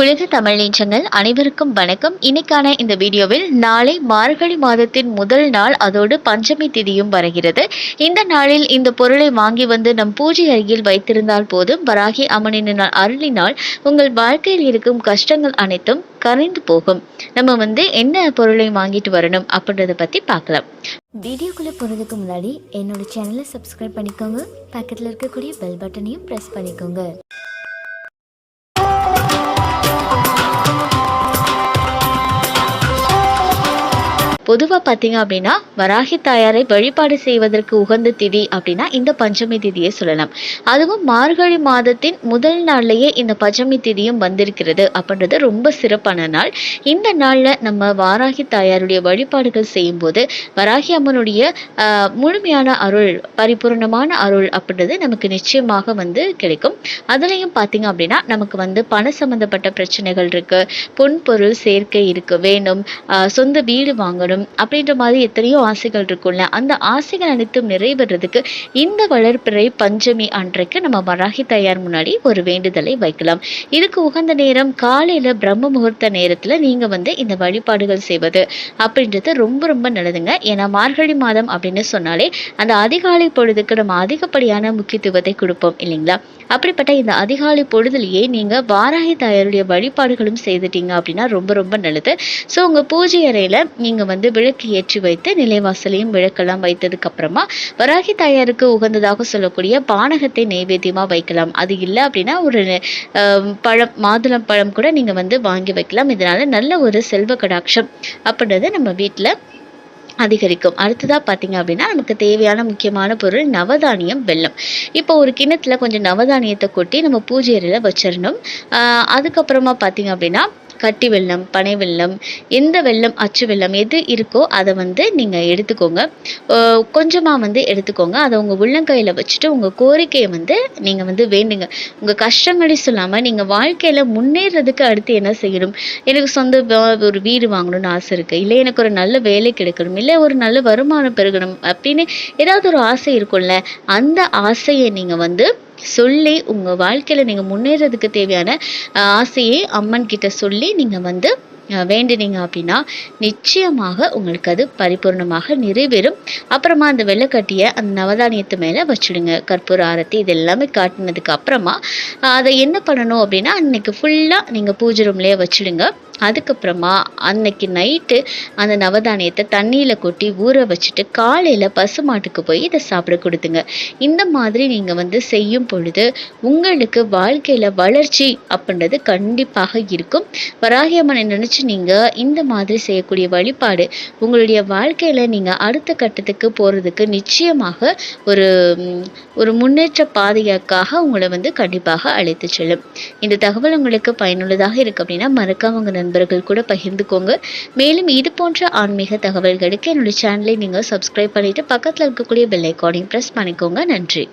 உலக தமிழ் நீச்சங்கள் அனைவருக்கும் வணக்கம். இன்னைக்கான இந்த வீடியோவில் நாளை மார்கழி மாதத்தின் முதல் நாள் அதோடு பஞ்சமி திதியும் வருகிறது. இந்த நாளில் இந்த பொருளை வாங்கி வந்து நம் பூஜை அருகில் வைத்திருந்தால் போதும். வராகி அம்மனின் அருளினால் உங்கள் வாழ்க்கையில் இருக்கும் கஷ்டங்கள் அனைத்தும் கரைந்து போகும். நம்ம வந்து என்ன பொருளை வாங்கிட்டு வரணும் அப்படின்றத பத்தி பார்க்கலாம். வீடியோக்குள்ளே போகிறதுக்கு முன்னாடி என்னோட சேனலை சப்ஸ்கிரைப் பண்ணிக்கோங்க. பக்கத்தில் இருக்கக்கூடிய பெல் பட்டனையும் ப்ரெஸ் பண்ணிக்கோங்க. பொதுவாக பார்த்தீங்க அப்படின்னா வராகி தாயாரை வழிபாடு செய்வதற்கு உகந்த திதி அப்படின்னா இந்த பஞ்சமி திதியை சொல்லலாம். அதுவும் மார்கழி மாதத்தின் முதல் நாள்லேயே இந்த பஞ்சமி திதியும் வந்திருக்கிறது அப்படின்றது ரொம்ப சிறப்பான நாள். இந்த நாளில் நம்ம வாராகி தாயாருடைய வழிபாடுகள் செய்யும்போது வராகி அம்மனுடைய முழுமையான அருள் பரிபூர்ணமான அருள் அப்படின்றது நமக்கு நிச்சயமாக வந்து கிடைக்கும். அதுலேயும் பார்த்தீங்க அப்படின்னா நமக்கு வந்து பண சம்மந்தப்பட்ட பிரச்சனைகள் இருக்குது பொன் பொருள் சேர்க்கை இருக்கு வேணும். சொந்த வீடு வாங்கணும். அப்படின்ற மாதிரி எத்தனையோ ஆசைகள் இருக்கும்ல. அந்த ஆசைகள் அனைத்தும் நிறைவேறதுக்கு இந்த வளர்ப்பிறை பஞ்சமி அன்றைக்கு நம்ம வராகி தாயார் முன்னாடி ஒரு வேண்டுதலை வைக்கலாம். இதுக்கு உகந்த நேரம் காலையில பிரம்ம முகூர்த்த நேரத்துல நீங்க வந்து இந்த வழிபாடுகள் செய்வது அப்படின்றது ரொம்ப ரொம்ப நல்லதுங்க. ஏன்னா மார்கழி மாதம் அப்படின்னு சொன்னாலே அந்த அதிகாலை பொழுதுக்கு நம்ம அதிகப்படியான முக்கியத்துவத்தை கொடுப்போம் இல்லைங்களா? அப்படிப்பட்ட இந்த அதிகாலை பொழுதுலேயே நீங்க வாராகி தாயாருடைய வழிபாடுகளும் செய்துட்டீங்க அப்படின்னா ரொம்ப ரொம்ப நல்லது. ஸோ உங்க பூஜை அறையில நீங்க வந்து விளக்கு ஏற்றி வைத்து நிலைவாசலையும் விளக்கெல்லாம் வைத்ததுக்கு அப்புறமா வராகி தாயாருக்கு உகந்ததாக சொல்லக்கூடிய பானகத்தை நைவேத்தியமாக வைக்கலாம். அது இல்லை அப்படின்னா ஒரு பழம் மாதுளம் பழம் கூட நீங்கள் வந்து வாங்கி வைக்கலாம். இதனால நல்ல ஒரு செல்வ கடாட்சம் அப்படின்றது நம்ம வீட்டில் அதிகரிக்கும். அடுத்ததாக பார்த்தீங்க அப்படின்னா நமக்கு தேவையான முக்கியமான பொருள் நவதானியம் வெல்லம். இப்போ ஒரு கிணத்துல கொஞ்சம் நவதானியத்தை கொட்டி நம்ம பூஜை அறையில் வச்சிடணும் அதுக்கப்புறமா பார்த்தீங்க அப்படின்னா கட்டி வெள்ளம் பனை வெள்ளம் எந்த வெள்ளம் அச்சு வெள்ளம் எது இருக்கோ அதை வந்து நீங்கள் எடுத்துக்கோங்க. கொஞ்சமாக வந்து எடுத்துக்கோங்க. அதை உங்கள் உள்ளங்கையில் வச்சுட்டு உங்கள் கோரிக்கையை வந்து நீங்கள் வந்து வேண்டுங்க. உங்கள் கஷ்டங்களை சொல்லாமல் நீங்கள் வாழ்க்கையில் முன்னேறதுக்கு அடுத்து என்ன செய்யணும்? எனக்கு சொந்த ஒரு வீடு வாங்கணும்னு ஆசை இருக்குது இல்லை எனக்கு ஒரு நல்ல வேலை கிடைக்கணும். இல்லை ஒரு நல்ல வருமானம் பெருகணும் அப்படின்னு ஏதாவது ஒரு ஆசை இருக்கும்ல அந்த ஆசையை நீங்கள் வந்து சொல்லி உங்கள் வாழ்க்கையில் நீங்கள் முன்னேறதுக்கு தேவையான அஹ், ஆசையை அம்மன் கிட்ட சொல்லி நீங்கள் வந்து வேண்டினீங்க அப்படின்னா நிச்சயமாக உங்களுக்கு அது பரிபூர்ணமாக நிறைவேறும். அப்புறமா அந்த வெள்ளைக்கட்டியை அந்த நவதானியத்து மேலே வச்சுடுங்க. கற்பூர ஆரத்தி இது எல்லாமே காட்டினதுக்கு அப்புறமா அதை என்ன பண்ணணும் அப்படின்னா அன்னைக்கு ஃபுல்லாக நீங்கள் பூஜை ரூம்லேயே வச்சுடுங்க. அதுக்கப்புறமா அன்னைக்கு நைட்டு அந்த நவதானியத்தை தண்ணியில் கொட்டி ஊற வச்சுட்டு காலையில் பசுமாட்டுக்கு போய் இதை சாப்பிட கொடுத்துங்க. இந்த மாதிரி நீங்கள் வந்து செய்யும் பொழுது உங்களுக்கு வாழ்க்கையில் வளர்ச்சி அப்படின்றது கண்டிப்பாக இருக்கும். வராகி நினச்சி வச்சு நீங்கள் இந்த மாதிரி செய்யக்கூடிய வழிபாடு உங்களுடைய வாழ்க்கையில் நீங்கள் அடுத்த கட்டத்துக்கு போகிறதுக்கு நிச்சயமாக ஒரு ஒரு முன்னேற்ற பாதையாக்காக உங்களை வந்து கண்டிப்பாக அழைத்து செல்லும். இந்த தகவல் உங்களுக்கு பயனுள்ளதாக இருக்குது அப்படின்னா மறக்காம உங்கள் நண்பர்கள் கூட பகிர்ந்துக்கோங்க. மேலும் இது போன்ற ஆன்மீக தகவல்களுக்கு என்னுடைய சேனலை நீங்கள் சப்ஸ்கிரைப் பண்ணிவிட்டு பக்கத்தில் இருக்கக்கூடிய பெல் ஐக்கானையும் ப்ரெஸ் பண்ணிக்கோங்க. நன்றி.